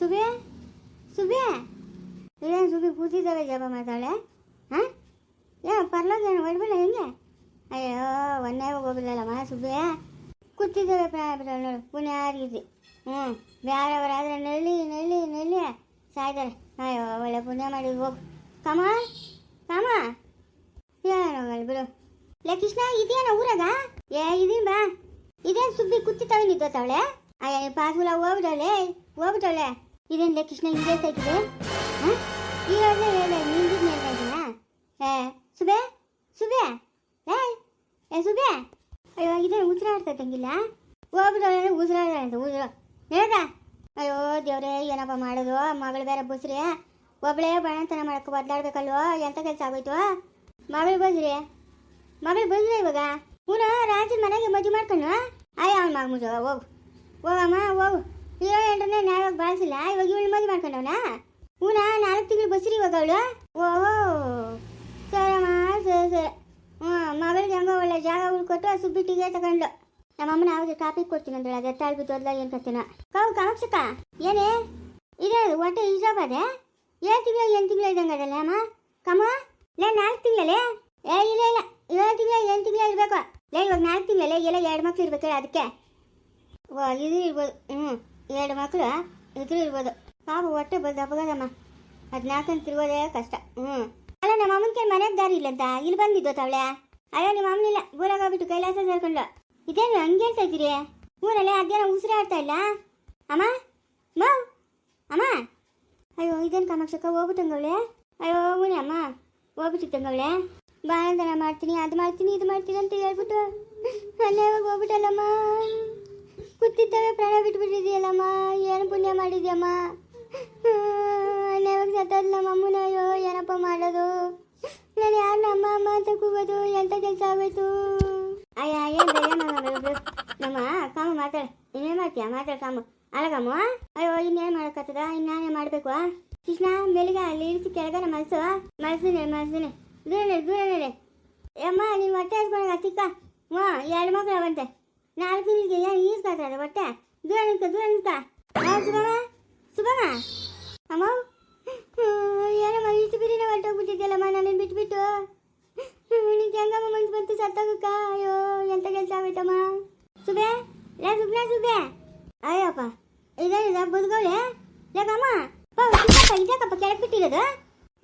ಸುಬೆ ಸುಬೆ ಇದೇನು ಸುಬಿ ಕೂತಿದ್ದಾವೆ ಜಪ ಮಾತಾಳೆ ಹಾಂ ಏನೋ ಪರ್ಲೋಗ ಏನು ಹೊಡ್ಬಿಡ ಹೆಂಗೆ ಅಯ್ಯೋ ಒಂದೇ ಹೋಗ್ಬಿಡಲ್ಲಮ್ಮ ಸುಬ್ಬೆ ಕೂತಿದ್ದಾವೆ ಪ್ರಾಣ ಬಿಡಲ್ಲ ನೋಡು ಪುಣ್ಯ ಆಗಿದ್ದಿ ಹ್ಞೂ ಬೇರೆಯವರಾದ್ರೆ ನಳ್ಳಿ ನಳ್ಳಿ ನಳ್ಳಿ ಸಾಯ್ತಾರೆ ಅಯ್ಯೋ ಒಳ್ಳೆ ಪುಣ್ಯ ಮಾಡಿ ಹೋಗು ಕಮ ಕಮ ಏನೋಗಲ್ಲ ಬಿಡು ಲೇ ಕೃಷ್ಣ ಇದೇನ ಊರಾಗ ಏ ಇದೀನ್ ಬಾ ಇದೇನು ಸುಬ್ಬಿ ಕುತ್ತಿತಾವೆ ನಿಂತವಳೆ ಅಯ್ಯ ನೀ ಪಾಸ್ಗುಲ ಹೋಗ್ಬಿಟ್ಟವಳೆ ಹೋಗ್ಬಿಟ್ಟವಳೆ ಇದೇನು ಲೇ ಕೃಷ್ಣ ಹಿಂಗೆ ಸೈತಿದೆ ಹಾಂ ಇರೋದೇ ಹೇಳ ನಿಂದಿದ್ ನೆನ್ಪಿನ ಏ, ಸುಬೆ ಸುಬೆ, ಏ ಏ, ಸುಬೆ. ಅಯ್ಯೋ ಇದೇನು ಉಸಿರಾಡ್ತಾ ತಂಗಿಲ್ಲ ಹೋಗ್ಬಿಟ್ಟವಳೆ ಉಸಿರಾಡ ಉಸಿರ. ಹೇಳ್ದ? ಅಯ್ಯೋ, ದೇವ್ರೇ, ಏನಪ್ಪ ಮಾಡೋದು? ಮಗಳು ಬೇರೆ ಬಸ್ರಿ. ಒಬ್ಬಳೇ ಬಾಣಂತನ ಮಾಡಕ್ಕೆ ಬದಲಾಡ್ಬೇಕಲ್ವೋ ಎಂಥ ಕೆಲಸ ಆಗೋಯ್ತು? ಮಗಳು ಬಸ್ರಿ. ಮಗಳು ಬಂದ್ರೆ ಇವಾಗ? ಹೂನ ರಾತ್ರಿ ಮನೆಗೆ ಮದುವೆ ಮಾಡ್ಕೊಂಡು ಅಯ್ಯ ಅವ್ನ ಮಗ ಮುಜ, ಹೋಗು. ಹೋಗಮ್ಮ, ಹೋಗು. ಏಳು ಎಂಟನೇ ನ್ಯಾಯವಾಗಿ ಬಾಳಿಸಿಲ್ಲ ಇವಾಗ ಇವಳು ಮದುವೆ ಮಾಡ್ಕೊಂಡವನ ಹೂನ ನಾಲ್ಕು ತಿಂಗಳು ಬಸ್ರಿ ಇವಾಗ ಅವಳು ಓಹೋ ಸರಮ್ಮ ಸರಿ ಸರಿ ಹ್ಞೂ ಮಗಳಿಗೆ ಹೆಂಗೋ ಒಳ್ಳೆ ಜಾಗ ಉಳ್ಕೊಟ್ಟು ಸುಬ್ಬಿಟ್ಟಿಗೆ ತಗೊಂಡ್ಲು ನಮ್ಮಮ್ಮನ ಅವ್ರಿಗೆ ಕಾಪಿ ಕೊಡ್ತೀನಿ ಅಂದಳ ಅದೇ ತಾಳ್ಬಿಟ್ಟು ಅದ್ಲ ಏನು ಕತ್ತಿನ ಕಾವು ಕಾಮಕ್ಷಕ ಏನೇ ಇದೆ ಹೊಟ್ಟೆ ಇಜಾಬದೆ ಏಳು ತಿಂಗಳು ಎಂಟು ತಿಂಗಳು ಇದ್ದಂಗೆ ಅದಲ್ಲ ಅಮ್ಮ ಕಮ್ಮ ಲೇ ನಾಲ್ಕು ತಿಂಗಳೇ ಏ ಇಲ್ಲ ಇಲ್ಲ ಏಳು ತಿಂಗಳ ಎಂಟು ತಿಂಗಳ ಇರಬೇಕು ಲೇ ಇವಾಗ ನಾಲ್ಕು ತಿಂಗಳೇ ಎಲ್ಲ ಎರಡು ಮಕ್ಳು ಇರ್ಬೇಕು ಅದಕ್ಕೆ ಓ ಇದು ಇರ್ಬೋದು ಹ್ಞೂ ಎರಡು ಮಕ್ಕಳು ಇದ್ರು ಇರ್ಬೋದು ಪಾಪ ಹೊಟ್ಟೆ ಬಂದು ಹಬ್ಬಗದಮ್ಮ ಹದಿನಾಲ್ಕಂತ ತಿರ್ಗೋದೇ ಕಷ್ಟ. ಹ್ಞೂ. ಅಲ್ಲ, ನಮ್ಮ ಅಮ್ಮನ ಕೈ ಮನೆಗೆ ದಾರಿ ಇಲ್ಲಂತ ಇಲ್ಲಿ ಬಂದಿದ್ದು ತವಳೆ? ಅಯ್ಯೋ, ನಿಮ್ಮ ಅಮ್ಮನಿಲ್ಲ. ಊರಾಗ ಹೋಗ್ಬಿಟ್ಟು ಕೈಲಾಸ ಸೇರ್ಕೊಂಡು. ಇದೇನು ಹಂಗೆ ಹೇಳ್ತಾ ಇದ್ದೀರಿ? ಊರಲ್ಲಿ ಅದೇನೋ ಉಸಿರಾಡ್ತಾ ಇಲ್ಲ? ಅಮ್ಮ? ಮಾವ್ ಅಮ್ಮ? ಅಯ್ಯೋ, ಇದೇನು ಕಾಮಾಕ್ಷಕ್ಕ? ಹೋಗ್ಬಿಟ್ಟಂಗವಳೆ? ಅಯ್ಯೋ, ಊನಿ ಅಮ್ಮ. ಹೋಗ್ಬಿಟ್ಟಿತ್ತಂಗವಳೆ? ಬಾಳಂದನ ಮಾಡ್ತೀನಿ, ಅದು ಮಾಡ್ತೀನಿ, ಇದು ಮಾಡ್ತೀನಿ ಅಂತ ಹೇಳ್ಬಿಟ್ಟು ಅಲ್ಲೇ ಹೋಗಿ ಹೋಗ್ಬಿಟ್ಟಲ್ಲಮ್ಮ. ಕೂತಿದ್ದಾವೆ ಪ್ರಾಣ ಬಿಟ್ಬಿಟ್ಟಿದ್ಯಲ್ಲಮ್ಮ, ಏನು ಪುಣ್ಯ ಮಾಡಿದ್ಯಮ್ಮ? ಹೋಗಿ ಸತ್ತೋದ್ ನಮ್ಮ ಅಮ್ಮನ ಅಯ್ಯೋ ಏನಪ್ಪ ಮಾಡೋದು? ನಾನು ಯಾರು ನಮ್ಮ ಅಮ್ಮ ಅಂತ ಕೂಗೋದು? ಎಂತ ಕೆಲಸ ಆಗೋಯ್ತು? ನಮ್ಮ ಕಾಮ ಮಾತಾಡ. ಇನ್ನೇನು ಮಾಡ್ತೀಯ? ಮಾತಾಡ ಕಾಮ. ಅಲ್ಲಗಮ್ಮ ಅಯ್ಯೋ, ಇನ್ನೇನು ಮಾಡೋಕ್ಕತ್ತದ ಇನ್ನಾನೇ ಮಾಡಬೇಕು ಕೃಷ್ಣ ಬೆಳಿಗ್ಗೆ ಅಲ್ಲಿ ಇಳಿಸಿ ಕೆಳಗನ ಮನಸ್ಸು ಮನಸ್ಸಿನೇ ಮಲ್ಸಿನಿ ದೂರ ದೂರ ಅಮ್ಮ ನೀನು ಹೊಟ್ಟೆ ಹಸ್ಕೊಂಡಾಗ, ಚಿಕ್ಕ. ಹ್ಞೂ ಎರಡು ಮಕ್ಕಳು ಅವಂತೆ. ನಾಲ್ಕು ತಿಂಗಳಿಗೆ ಏನು ಈಸ್ಕೊತಾರೆ ಬಟ್ಟೆ? ದೂರ ನಿಂತ ದೂರ ನಿಂತ ಸುಬಮ್ಮ ಸುಬಮ್ಮ ಅಮ್ಮ? ಏನಮ್ಮ, ಇಷ್ಟು ಬಿರಿನ ಹೊರಟೋಗ್ಬಿಟ್ಟಿದ್ದೆಲ್ಲಮ್ಮ ನನ್ನನ್ನು ಬಿಟ್ಬಿಟ್ಟು? ನಿಂಗೆ ಹೆಂಗಮ್ಮ ಮನ್ಸು ಬಂತು, ಸತ್ತೋಗಕ್ಕ? ಅಯ್ಯೋ, ಎಂತ ಕೆಲಸ ಆಗೋಯ್ತಮ್ಮ? ಸುಬೆ ಲೇ, ಸುಬ್ನ ಸುಬೆ ಅಯ್ಯಪ್ಪ, ಇದೇನಿದ ಬದುಕೋಳೆ ಲೇಕಮ್ಮ ಇದ್ಯಾಕಪ್ಪ, ಕೆಳಗೆ ಬಿಟ್ಟಿರೋದು?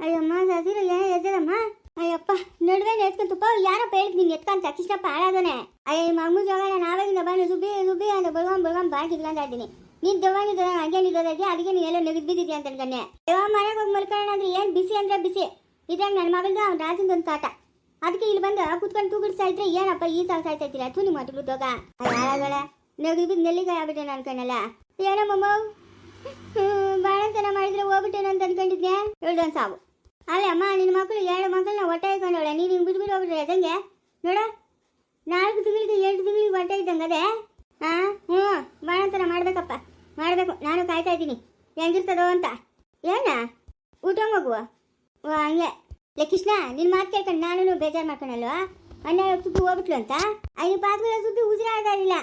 ಅಯ್ಯಮ್ಮ ಸಸಿರ ಏನೋ ಎದ್ದದಮ್ಮ ಅಯ್ಯಪ್ಪ, ನಡುವೆ ಎತ್ಕೊಂತಪ್ಪ ಯಾರಪ್ಪ ಹೇಳಿದ್ ನೀನು ಎತ್ಕೊಂತ ಕೃಷ್ಣಪ್ಪ ಹಾಳಾದನೆ ಅಯ್ಯ ಮಮ್ಮು ಅಮ್ಮ ಜೋಗ ನಾವಾಗಿಂದ ಬಂದು ಸುಬ್ಬಿ ಸುಬ್ಬಿ ಅಂತ ಬಳ್ಗೊಂಡ್ ಬಳ್ಗೊಂಡ್ ಬಾಕಿ ಇಟ್ಕೊಂತ ಇದ್ದೀನಿ. ನೀನ್ ದವಾನಿದ ಹಂಗೆ ನಿದ್ದೋದೈತಿ ಅದಕ್ಕೆ ನೀನು ಎಲ್ಲ ನೆಗದ್ ಬಿದ್ದಿದ್ಯಾ ಅಂತ ಅನ್ಕೊಂಡೆ ಯಾವ ಮನೆಗೆ ಹೋಗಿ ಮಲ್ಕೊಳ್ಳೋಣ ಅಂದ್ರೆ ಏನು ಬಿಸಿ ಅಂದ್ರೆ ಬಿಸಿ. ಇದ್ರಾಗ ನನ್ನ ಮಗಳ್ದು ಅವ್ನ ರಾಜಿಂದ ಒಂದು ಕಾಟ. ಅದಕ್ಕೆ ಇಲ್ಲಿ ಬಂದು ಕುತ್ಕೊಂಡು ತೂಗಿಡ್ತಾ ಇದ್ರೆ ಏನಪ್ಪ ಈ ಸಾಲ ಸಾಯ್ತಾ ಇದ್ದೀರಾ? ತುನಿ ಮಾತುಗಳು ದೋಗ. ಯಾರಾಗಳೆ ನೆಗದು ಬಿದ್ದು ನೆಲ್ಲಿಕಾಯಿ ಆಗ್ಬಿಟ್ಟೆ ಅನ್ಕೊಂಡಲ್ಲ. ಏನಮ್ಮ ಬಾಳಂತನ ಮಾಡಿದ್ರೆ ಹೋಗ್ಬಿಟ್ಟೇನಂತ ಅಂತ ಅನ್ಕೊಂಡಿದ್ದೆ ಸಾವು. ಅಲ್ಲೇ ಅಮ್ಮ, ನಿನ್ನ ಮಕ್ಕಳು ಎರಡು ಮಕ್ಕಳನ್ನ ಹೊಟ್ಟೆ ಇಟ್ಕೊಂಡವಳೆ ನೀನು ಹಿಂಗೆ ಬಿಟ್ಬಿಟ್ಟು ಹೋಗ್ಬಿಟ್ರೆ ಅದಂಗೆ ನೋಡ, ನಾಲ್ಕು ತಿಂಗಳಿಗೆ ಎರಡು ತಿಂಗಳಿಗೆ ಹೊಟ್ಟೆ ಇದ್ದಂಗೆ ಅದೇ? ಹಾಂ ಹ್ಞೂ ಥರ ಮಾಡಬೇಕಪ್ಪ. ಮಾಡಬೇಕು. ನಾನು ಕಾಯ್ತಾ ಇದ್ದೀನಿ. ಹೆಂಗಿರ್ತದೋ ಅಂತ. ಏನ? ಊಟ ಮಗುವ ಹಂಗೆ. ಲೇ, ಕೃಷ್ಣ ನಿನ್ನ ಮಾತು ಕೇಳ್ಕೊಂಡು ನಾನು ಬೇಜಾರು ಮಾಡ್ಕೊಳಲ್ವಾ ಅಣ್ಣ ಸುಬ್ಬಿ ಹೋಗ್ಬಿಟ್ಲು ಅಂತ? ಐದು ಪಾತ್ರೆ ಸುಬ್ಬಿ ಉಸಿರಾಡಲಿಲ್ಲ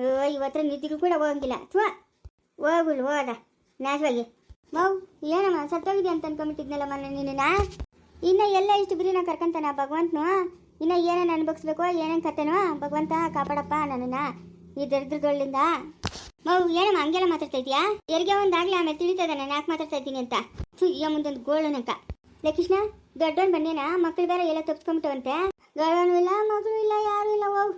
ಓ, ಇವತ್ತರ ನಿದ್ದಿಗೂ ಕೂಡ ಹೋಗಂಗಿಲ್ಲ. ಥ್ವಾ ಹೋಗುಲ್ ಹೋದ ನಾಶವಾಗಿ. ಮೌ ಏನಮ್ಮ ಸತ್ತೋಗಿದೆ ಅಂತ ಅನ್ಕೊಂಬಿಟ್ಟಿದ್ನಲ್ಲ ಮೊನ್ನೆ ನಿನ್ನ ಇನ್ನು ಎಲ್ಲ ಇಷ್ಟು ಬಿರಿನ ಕರ್ಕೊಂತಾನ ಭಗವಂತನು? ಇನ್ನ ಏನೇನು ಅನ್ಭವಿಸ್ಬೇಕು, ಏನೇನು ಕತೆನೋ ಭಗವಂತ ಕಾಪಾಡಪ್ಪ ನನ್ನನ್ನ, ಈ ದರಿದ್ರಗಳಿಂದ ಮೌ ಏನಮ್ಮ, ಹಂಗೆಲ್ಲ ಮಾತಾಡ್ತಾ ಇದೀಯಾ ಎರಿಗೆ ಒಂದಾಗ್ಲಿ ಆಮೇಲೆ ತಿಳಿತದ ನಾನು ಯಾಕೆ ಮಾತಾಡ್ತಾ ಇದ್ದೀನಿ ಅಂತ. ಸುಯ್ಯ ಮುಂದೊಂದು ಗೋಳು ನಂಕ ಲೇ ಕೃಷ್ಣ ದೊಡ್ಡವನ್ ಮಕ್ಳು ಬೇರೆ ಎಲ್ಲ ತಪ್ಸ್ಕೊಂಬಿಟ್ಟವಂತೆ ಗೌಡನು ಇಲ್ಲ, ಮಗಳು ಇಲ್ಲ, ಯಾರು ಇಲ್ಲ ಹೋಗು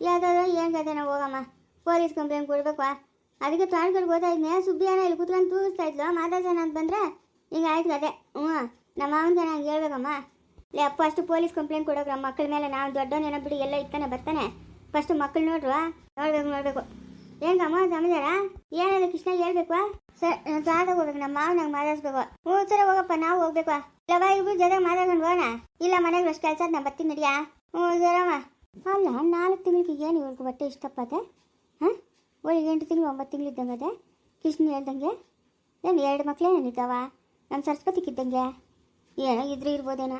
ಯಾವ್ದಾದ್ರು ಏನು ನಾವು ಹೋಗಮ್ಮ. ಪೊಲೀಸ್ ಕಂಪ್ಲೇಂಟ್ ಕೊಡ್ಬೇಕು ಅದಕ್ಕೆ ಓದ್ತಾ ಇದ್ನೆ. ಸುಬ್ಬಿ ಅಣ್ಣ ಇಲ್ಲಿ ಕುತ್ಕೊಂಡು ತೂಗಿಸ್ತಾ ಇದ್ಲು. ಮಾತಾಡ್ಸೋಣ ಅಂತ ಬಂದರೆ ಹಿಂಗೆ ಆಯ್ತು ಕತೆ ಹ್ಞೂ. ನಮ್ಮ ಮಾವನ ಚೆನ್ನಾಗಿ ಹೇಳ್ಬೇಕಮ್ಮ. ಲೇ ಅಷ್ಟು ಪೊಲೀಸ್ ಕಂಪ್ಲೇಂಟ್ ಕೊಡೋಕೆ ನಮ್ಮ ಮಕ್ಕಳ ಮೇಲೆ ನಾವು ದೊಡ್ಡವನೇನೋ ಬಿಡಿ ಎಲ್ಲ ಇತ್ತಾನೆ ಬರ್ತಾನೆ. ಫಸ್ಟ್ ಮಕ್ಕಳು ನೋಡ್ರು. ನೋಡ್ಬೇಕು ನೋಡ್ಬೇಕು. ಹೆಂಗಮ್ಮ ಸಮಾಚಾರ ಏನಿಲ್ಲ, ಕೃಷ್ಣ ಹೇಳ್ಬೇಕು. ಸರ್ ತಾತ ಹೋಗ್ಬೇಕು ನಮ್ಮ ಮಾವನಾಗ ನಂಗೆ ಮಾತಾಡ್ಸ್ಬೇಕು. ಹ್ಞೂ, ಸರಿ ಹೋಗಪ್ಪ, ನಾವು ಹೋಗ್ಬೇಕು. ಇಲ್ಲವ ಇಬ್ರು ಜೊತೆ ಮಾತಾಡ್ಕೊಂಡು ಹೋಗೋಣ. ಇಲ್ಲ, ಮನೆಗೆ ಅಷ್ಟು ಕೆಲಸ ನಾ ಬರ್ತೀನಿ, ನಡಿಯಾ? ಹ್ಞೂ ಸರಮ್ಮ ಅಲ್ಲ, ನಾಲ್ಕು ತಿಂಗಳಿಗೆ ಏನು ಇವ್ರಿಗೆ ಬಟ್ಟೆ ಇಷ್ಟಪ್ಪದೆ ಒಳ್ಳೆ ಎಂಟು ತಿಂಗಳು ಒಂಬತ್ತು ತಿಂಗಳು ಇದ್ದಂಗೆ ಅದೇ? ಕೃಷ್ಣ ಹೇಳ್ದಂಗೆ? ನಾನು ಎರಡು ಮಕ್ಕಳೇ ನಾನು ನಮ್ಮ ಸರಸ್ವತಿಗಿದ್ದಂಗೆ ಏನೋ ಇದ್ರೆ ಇರ್ಬೋದೇನೋ.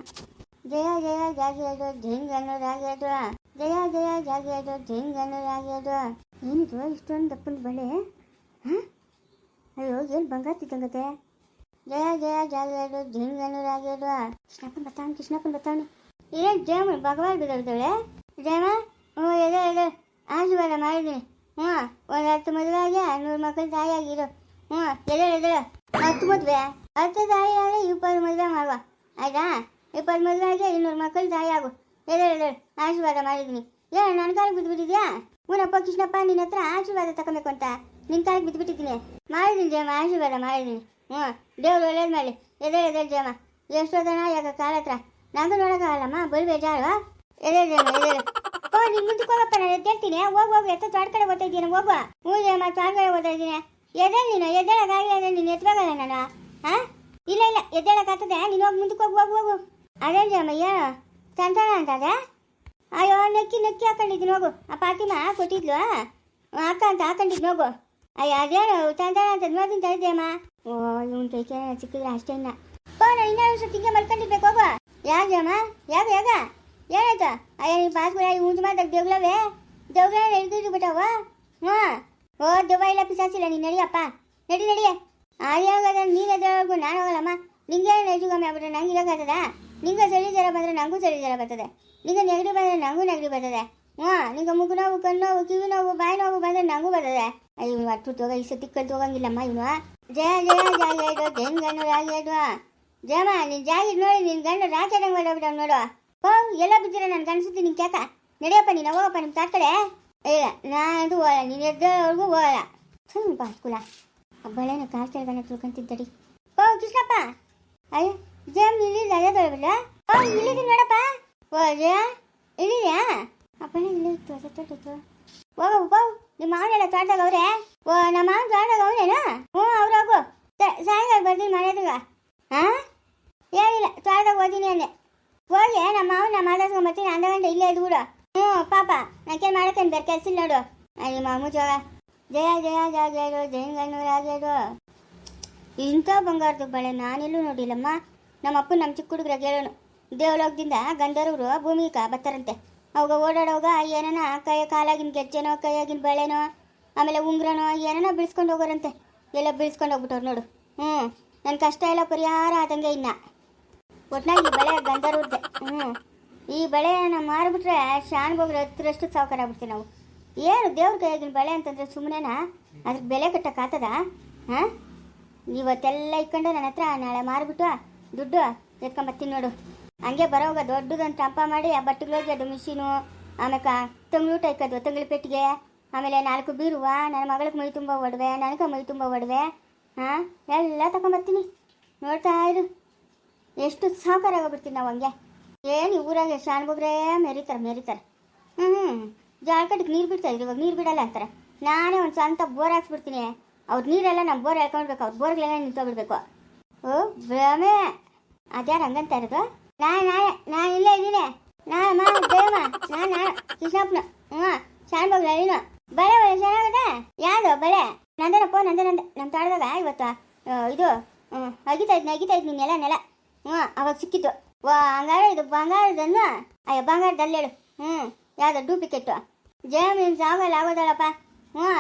ಜಯ ಜಯ ಜಾಗಿಯೋದು ಜಿಂಗ್ ಅನ್ನೋದಾಗಿಯೋದು ಜಯ ಜಯ ಜಾಗಿಯೋದು ಜಿಂಗ್ ಅನ್ನೋದಾಗಿಯೋದು ಏನಿದು ಇಷ್ಟೊಂದು ದಪ್ಪನ ಬಳೆ ಹಾಂ? ಅಯ್ಯೋ, ಏನು ಬಂಗಾರ ಜಯ ಜಯ ಜಯ ಜೈನ್ ಜಿಂಗನೂರಾಗೇಡು ಕೃಷ್ಣಪ್ಪನ ಬರ್ತಾವನು ಕೃಷ್ಣಪ್ಪನ ಬರ್ತಾವನು ಏನು ಜಯಮ್ಮ, ಭಗವಾನ್ ಬಿದ್ದಾಳೆ ಜಯಮ್ಮ, ಹ್ಞೂ, ಎದೆ ಎದೆ. ಆಶೀರ್ವಾದ ಮಾಡಿದ್ದೀನಿ. ಹ್ಞೂ, ಒಂದು ಹತ್ತು ಮದುವೆ ಆಗಿ ನೂರು ಮಕ್ಕಳು ತಾಯಿ ಆಗಿರು. ಹ್ಞೂ ಎದೆ ಎದೆ ಹತ್ತು ಮದುವೆ, ಹತ್ತು ತಾಯಿ ಆದರೆ ಇಪ್ಪತ್ತು ಮದುವೆ ಮಾಡುವ. ಆಯ್ತಾ? ಇಪ್ಪತ್ತು ಮದುವೆ ಆಗಿ ಇನ್ನೂರು ಮಕ್ಕಳು ತಾಯಿ ಆಗು. ಎದೆ ಎದೆ ಆಶೀರ್ವಾದ ಮಾಡಿದ್ದೀನಿ. ಏ ನನ್ನ ಕಾಲಿಗೆ ಬಿದ್ದುಬಿಟ್ಟಿದ್ಯಾ ಹ್ಞೂನಪ್ಪ ಕೃಷ್ಣಪ್ಪ, ನಿನ್ನ ಹತ್ರ ಆಶೀರ್ವಾದ ತಗೊಬೇಕು ಅಂತ ನಿನ್ನ ಕಾಲಿಗೆ ಬಿದ್ದುಬಿಟ್ಟಿದ್ದೀನಿ ಮಾಡಿದ್ದೀನಿ, ಜಯಮ್ಮ, ಆಶೀರ್ವಾದ ಮಾಡಿದ್ದೀನಿ. ಹ್ಞೂ, ದೇವ್ರು ಒಳ್ಳೇದು ಮಾಡಿ ಎದೆ ಎದೆ, ಜಯಮ್ಮ. ಎಷ್ಟೊತ್ತನ ಯಾಕ ಕಾಲ ಹತ್ರ? ನಂಗೂ ನೋಡೋಕ್ಕಾಗಲ್ಲಮ್ಮ, ಬರೀ ಬೇಜಾರು. ಎದೆ, ಜಯಮ್ಮ, ಎದೆ ಓ ನೀನು ಮುಂದಕ್ಕೆ ಹೋಗಪ್ಪ ನಾನು ಎದ್ದೇಳ್ತೀನಿ. ಹೋಗು ಹೋಗು, ಎತ್ತ ತೋಟ ಕಡೆ ಓದ್ತಾ ಇದ್ದೀನಿ ಹೋಗುವ ಹ್ಞೂ ಜಯಮ್ಮ ತೋಟ ಕಡೆ ಓದ್ತಾ ಇದ್ದೀನಿ. ಎದ್ದೇಳು ನೀನು ಎದ್ದೇಳಕ್ಕಾಗಿಲ್ಲ ಅಂದ್ರೆ ನೀನು ಎತ್ತಬೇಕಲ್ಲ ನಾನು ಹಾಂ ಇಲ್ಲ ಇಲ್ಲ, ಎದ್ದೇಳಕ್ಕಾಗ್ತದೆ. ನೀನು ಹೋಗಿ ಮುಂದಕ್ಕೆ ಹೋಗು ಹೋಗು ಹೋಗು. ಅದೇ ಏನು ತಂತಾನ ಅಂತದೆ? ಅಯ್ಯೋ, ನೆಕ್ಕಿ ನೆಕ್ಕಿ ಹಾಕೊಂಡಿದ್ದೀನಿ, ಹೋಗು. ಆ ಪಾತಿಮ ಕೊಟ್ಟಿದ್ಲು ಅಕ್ಕ ಅಂತ ಹಾಕೊಂಡಿದ್ದು ಹೋಗು. ಅಯ್ಯೋ, ಅದೇನು ತಂತಾನ ಅಂತ ನೋಡ್ತೀನಿ ತಳಿದ್ಯಮ್ಮ ಓ, ಇವನ್ ಕೈಕೆ ಸಿಕ್ಕಿದ್ರೆ ಅಷ್ಟೇನ ಓ, ನಾನು ಇನ್ನೊಂದು ವರ್ಷ ತಿಂಗೆ ಮಲ್ಕೊಂಡಿರ್ಬೇಕು ಹೋಗು ಯಾಕಮ್ಮ ಯಾವ ಯಾಕ ಏನಾಯ್ತು? ಅಯ್ಯ, ನೀನು ಪಾಸ್ಪೋರ್ಟ್ ಆಗಿ ಮುಂಚೆ ದೇವ್ಗಳವೇ ದೇವ್ಲ ಎಳ್ದಿದ್ದು ಬಿಟ್ಟವ ಹ್ಞೂ. ಓ, ದೆವ್ವ, ಇಲ್ಲ ಪಿಸಾಸಿಲ್ಲ ನೀನು ನಡಿಯಪ್ಪ. ನಡಿ ನಡಿ ಆಯಾಗದ ನೀನು ಎದ್ದೇಳಬೇಕು ನಾನು ಹೋಗಲ್ಲಮ್ಮ. ನಿಂಗೆ ಕಮ್ಮಿ ಆಗ್ಬಿಟ್ರೆ ನಂಗೆ ಇರೋಕ್ಕಾಗ್ತದ ನಿಂಗೆ ಸರಿ ಜ್ವರ ಬಂದರೆ ನನಗೂ ಸರಿ ಜ್ವರ ಬರ್ತದೆ. ನಿಂಗೆ ನೆಗಡಿ ಬಂದರೆ ನನಗೂ ನೆಗಡಿ ಬರ್ತದೆ. ಹ್ಞೂ. ನಿಂಗೆ ಮುಖ ನೋವು, ಕಣ್ಣು ನೋವು, ಕಿವಿ ನೋವು, ಬಾಯಿ ನೋವು ಬಂದರೆ ನನಗೂ ಬರ್ತದೆ. ಅಯ್ಯ, ಇವನು ಅಟ್ಟು ತೋಗ ಈ ಸತಿ ಕಲ್ತು ಹೋಗಂಗಿಲ್ಲಮ್ಮ ಇವನು. ಜಯ ಜಯ ಜಾಗೇಡು ಜೈನ್ ಗಂಡು ರಾಗೇಡು ಜಯಮ್ಮ, ನೀನು ಜಾಗಿದ್ ನೋಡಿ, ನಿನ್ ಗಂಡು ಹೊಡೋಗ್ಬಿಟ್ಟವ್ ನೋಡು. ಹೋ ಎಲ್ಲ ಬಿದ್ದಿರ ನಾನು ಗಂಡಸುತ್ತಿ ನಿನ್ ಕ್ಯಾಕ ನಡೆಯಪ್ಪ ನೀನು, ಹೋಗಪ್ಪ ನಿಮ್ಮ ತಾಕಡೆ ಇಲ್ಲ ನಾನು ಹೋಗಲ್ಲ, ನೀನು ಎದ್ದವರೆಗೂ ಹೋಗಲ್ಲ. ಸುಮ್ಮನೆ ಬಾಸ್ಕುಲ ಬಳೆನ ಕಾಲ್ ಕೆಳಗನೆ ತಿಳ್ಕೊಂತಿದ್ದಡಿ. ಓ, ಕೃಷ್ಣಪ್ಪ. ಅಯ್ಯ ಜಯಮ್ ಇಲ್ಲಿಲ್ಲ ಅದೇ ತೊಳ್ಬಿಡ ಓ ಇಲ್ಲಿದ್ದೀನಿ ನೋಡಪ್ಪ. ಓ, ಜಯ ಇಲ್ಲಿದ್ಯಾ ಅಪ್ಪನೇ ಇಲ್ಲಿ ತೋಟ ಓ ಹೋಗು ನಿಮ್ಮ ಮಾವನೆಲ್ಲ ತೋಟದಾಗ ಅವ್ರೆ? ಓ, ನಮ್ಮ ಮಾವನ ತೋಟದಾಗ ಅವನೇನಾ ಹ್ಞೂ, ಅವ್ರು ಹೋಗು. ಸ- ಸಾಯಂಕಾಲ ಬರ್ತೀನಿ ಮನೆ ಹತ್ರಗ. ಹಾಂ ಏನಿಲ್ಲ ತೋಟದಾಗ ಓದಿನಿ ಅಂದೆ. ಹೋಗಿ ನಮ್ಮ ಮಾವನ ಬರ್ತೀನಿ ಅಂದ ಗಂಟೆ ಇಲ್ಲೇ ಇದ್ಬಿಡು ಹ್ಞೂ ಪಾಪ ನಾಕೇನು ಮಾಡಕ್ಕೇನು ಬೇರೆ ಕೆಲಸ ಇಲ್ಲ ನೋಡು ಅಲ್ಲಿ ಮಾಮು ಜೋಗ ಜಯ ಜಯ ಜಾಗೇಡು ಜಯಂಗಣ್ಣೂರಾಗೇಡು ಇಂಥ ಬಂಗಾರದ ಬಳೆ ನಾನೆಲ್ಲೂ ನೋಡಿಲ್ಲಮ್ಮ ನಮ್ಮ ಅಪ್ಪ ನಮ್ಮ ಚಿಕ್ಕ ಹುಡುಗರ ಹೇಳೋನು ದೇವಲೋಕದಿಂದ ಗಂಧರ್ವರು ಭೂಮಿಗೆ ಬರ್ತಾರಂತೆ ಅವಾಗ ಓಡಾಡೋವಾಗ ಏನನ ಕೈ ಕಾಲಾಗಿನ ಗೆಜ್ಜೆನೋ ಕೈಯಾಗಿನ ಬಳೆನೋ ಆಮೇಲೆ ಉಂಗ್ರನೋ ಏನನ ಬಿಡಿಸ್ಕೊಂಡು ಹೋಗೋರಂತೆ ಎಲ್ಲ ಬಿಡಿಸ್ಕೊಂಡು ಹೋಗ್ಬಿಟ್ಟವ್ರು ನೋಡು ಹ್ಞೂ ನನ್ನ ಕಷ್ಟ ಎಲ್ಲ ಪರಿಹಾರ ಆದಂಗೆ ಇನ್ನ ಒಟ್ನಾಗಿ ಈ ಬಳೆ ಗಂಧರ್ವದ್ದೆ ಹ್ಞೂ ಈ ಬಳೆನ ಮಾರಿಬಿಟ್ರೆ ಶಾನ್ ಹತ್ತಿರಷ್ಟು ಸಾವುಕಾರ ಆಗ್ಬಿಡ್ತೀವಿ ನಾವು. ಏನು ದೇವ್ರ ಕೈಯಾಗಿನ ಬಳೆ ಅಂತಂದ್ರೆ ಸುಮ್ಮನೆನಾ ಅದಕ್ಕೆ ಬೆಲೆ ಕಟ್ಟಕ್ಕಾಗ್ತದ ಹಾಂ? ಇವತ್ತೆಲ್ಲ ಇಟ್ಕೊಂಡು ನನ್ನ ಹತ್ರ, ನಾಳೆ ಮಾರಿಬಿಟ್ಟು ದುಡ್ಡು ಎತ್ಕೊಂಬತ್ತೀನಿ ನೋಡು. ಹಂಗೆ ಬರೋವಾಗ ದೊಡ್ಡದೊಂದು ಟಂಪ ಮಾಡಿ ಆ ಬಟ್ಟೆಗಳಿಗೆ ಅದು ಮಿಷಿನು ಆಮೇಲೆ ತಂಗ್ಳೂಟ ಇಕ್ಕದು, ತಂಗ್ಳ ಪೆಟ್ಟಿಗೆ, ಆಮೇಲೆ ನಾಲ್ಕು ಬೀರುವ, ನನ್ನ ಮಗಳಿಗೆ ಮೈ ತುಂಬ ಒಡವೆ ನನಗೆ ಮೈ ತುಂಬ ಒಡವೆ, ಹಾಂ? ಎಲ್ಲ ತಗೊಂಬರ್ತೀನಿ ನೋಡ್ತಾ ಇರು. ಎಷ್ಟು ಸಾಕಾರ ಆಗೋಗ್ಬಿಡ್ತೀನಿ ನಾವು ಹಂಗೆ. ಏನು ಊರಾಗೆ ಶಾನ್ಬೋಗ್ರೆ ಮೆರಿತಾರೆ ಮೆರಿತಾರೆ. ಹ್ಞೂ ಜಾಳ್ಕಟ್ಟಿಗೆ ನೀರು ಬಿಡ್ತಾ ಇವಾಗ ನೀರು ಬಿಡಲ್ಲ ಅಂತಾರೆ. ನಾನೇ ಒಂದು ಸ್ವಂತ ಬೋರ್ ಹಾಕ್ಸ್ಬಿಡ್ತೀನಿ. ಅವ್ರ ನೀರೆಲ್ಲ ನಮ್ಮ ಬೋರ್ ಹೇಳ್ಕೊಂಡ್ಬೇಕು ಅವ್ರ ಬೋರ್ಗಳೆಲ್ಲ ನಿಂತೋಗ್ಬಿಡ್ಬೇಕು ಓ, ಭ್ರಮೆ. ಅದ್ಯಾರು ಹಂಗಂತ ಇರೋದು? ನಾನು ನಾಳೆ ನಾನು ಇಲ್ಲೇ ಇದ್ದೀನಿ. ನಾನು ಮಾ ದೇವಮ್ಮ ನಾನು ನಾನು, ಕೃಷ್ಣಪ್ಪನ. ಹ್ಞೂ ಶಾನ್ಬೋಗ್ ನೀನು. ಬಳೆ ಬಳೆ ಚೆನ್ನಾಗದೆ ಯಾವುದು? ಬಳೆ. ನಂದನಪ್ಪ, ನಂದ ನಂದ ನಮ್ಮ ತಾಡ್ದಾಗ ಇವತ್ತು? ಇದು ಹ್ಞೂ ಅಗಿತಾ ನಗಿತಾಯ್ತು ಅಗಿತಾ ಇದ್ ನೆಲ ನೆಲ. ಹ್ಞೂ ಅವಾಗ ಸಿಕ್ಕಿತ್ತು ವಾ ಹಂಗಾರೆ ಇದು ಬಂಗಾರದನ್ನು ಅಯ್ಯೋ, ಬಂಗಾರದಲ್ಲಿ ಹೇಳು. ಹ್ಞೂ ಯಾವುದೋ ಡೂಪ್ಲಿಕೇಟು ಜಯಮೀನ್ ಸಾಗಲ್ಲ ಆಗೋದಲ್ಲಪ್ಪ. ಹ್ಞೂ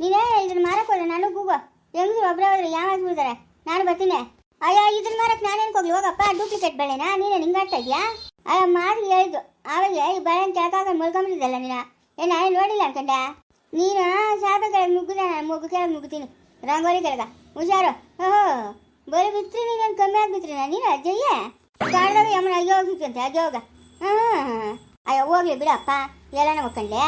ನೀನೇ ಇದನ್ನ ಮಾರಕ್ಕೆ ಹೋದ್ರೆ ನಾನು ಗೂಗು ಹೆಂಗಸರು ಒಬ್ಬರೇ ಹೋದ್ರೆ ಯಾವಾಗ್ಬಿಡ್ತಾರೆ ನಾನು ಬರ್ತೀನಿ. ಅಯ್ಯ ಇದನ್ನ ಮಾರಕ್ಕೆ ನಾನೇನು ಹೋಗ್ಲಿ ಹೋಗಪ್ಪ ಡೂಪ್ಲಿಕೇಟ್ ಬೆಳೆನಾ? ನೀನೇ ಹಿಂಗಾಡ್ತಾ ಇದೆಯಾ? ಅಯ್ಯ ಮಾರಿ ಹೇಳಿದ್ದು ಆವಾಗ ಈ ಬಳೆನ ಕೆಳಕಾಗ ಮುಳ್ಕೊಂಬಿಟ್ಟಿದ್ದಲ್ಲ ನೀನು. ಏ, ನಾನು ನೋಡಿಲ್ಲ ಅನ್ಕಂಡೆ. ನೀನು ಸಾಬೆ ಕೆಳಗೆ ಮುಗ್ಗಿದೆ ನಾನು ಮುಗ್ಗು ಕೆಳಗೆ ಮುಗ್ತೀನಿ. ರಂಗೋಲಿ ಕೆಳಗ ಹುಷಾರು. ಓಹೋ. ಬರೀ ಬಿತ್ರಿ ನೀನು ಕಮ್ಮಿ ಆಗ್ಬಿತ್ರಿ ನೀನು ಅಜ್ಜಯ್ಯ? ಕಾಡ್ದಾಗ ಯಮನ ಅಯ್ಯೋ ಹೋಗಿಕ್ಕಂತೆ ಅಜ್ಜ ಹೋಗ. ಹ್ಮ್ ಅಯ್ಯೋ, ಹೋಗ್ಲಿ ಬಿಡಪ್ಪ ಎಲ್ಲ ಒಕ್ಕಂಡೆ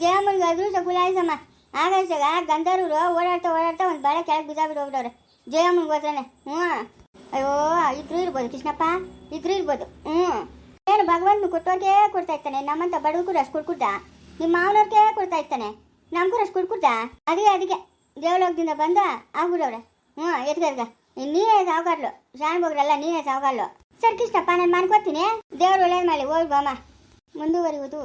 ಜಯಮ್ಮನಿಗೆ ಅದೃಷ್ಟ ಗುಲಾಯಿಸಮ್ಮ. ಆಗಷ್ಟಾಗ ಗಂಧರ್ವರು ಓಡಾಡ್ತಾ ಓಡಾಡ್ತಾ ಒಂದು ಬಾಳೆ ಕೆಳಗೆ ಬಿದ್ದಾಬಿಟ್ಟು ಹೋಗ್ಬಿಟ್ಟವ್ರೆ. ಜಯಮ್ಮನಿಗೆ ಹೋಗ್ತಾನೆ ಹ್ಞೂ. ಅಯ್ಯೋ ಇದ್ರು ಇರ್ಬೋದು ಕೃಷ್ಣಪ್ಪ ಇದ್ರು ಇರ್ಬೋದು. ಹ್ಞೂ. ಏನು ಭಗವಂತನ ಕೊಟ್ಟೋರ್ಗೆ ಕೊಡ್ತಾ ಇರ್ತಾನೆ. ನಮ್ಮಂತ ಬಡವ್ರಿಗೂ ಅಷ್ಟು ಕೊಡ್ಕೊಡ್ದ. ನಿಮ್ಮ ಮಾವನವ್ರಿಗೆ ಕೊಡ್ತಾ ಇರ್ತಾನೆ. ನಮಗೂ ಅಷ್ಟು ಕೊಡ್ಕೊಡ್ದ. ಅದಕ್ಕೆ ಅದಕ್ಕೆ ದೇವಲೋಕದಿಂದ ಬಂದ ಆಗ್ಬಿಡವ್ರೆ ಹ್ಞೂ ಎದ್ಗದ್ಗ ನೀನೇ ಸಾವುಕಾರ್ಲು. ಶಾನ್ ಬೋಗ್ರಲ್ಲ ನೀನೇ ಸಾವುಕಾರ್ಲು. ಸರ್ ಕೃಷ್ಣಪ್ಪ, ನಾನು ಮಾಡ್ಕೊತೀನಿ ದೇವ್ರು ಒಳ್ಳೇದು ಮಾಡಿ ಹೋಗಿ ಬಾಮ ಮುಂದುವರಿಯುವುದು.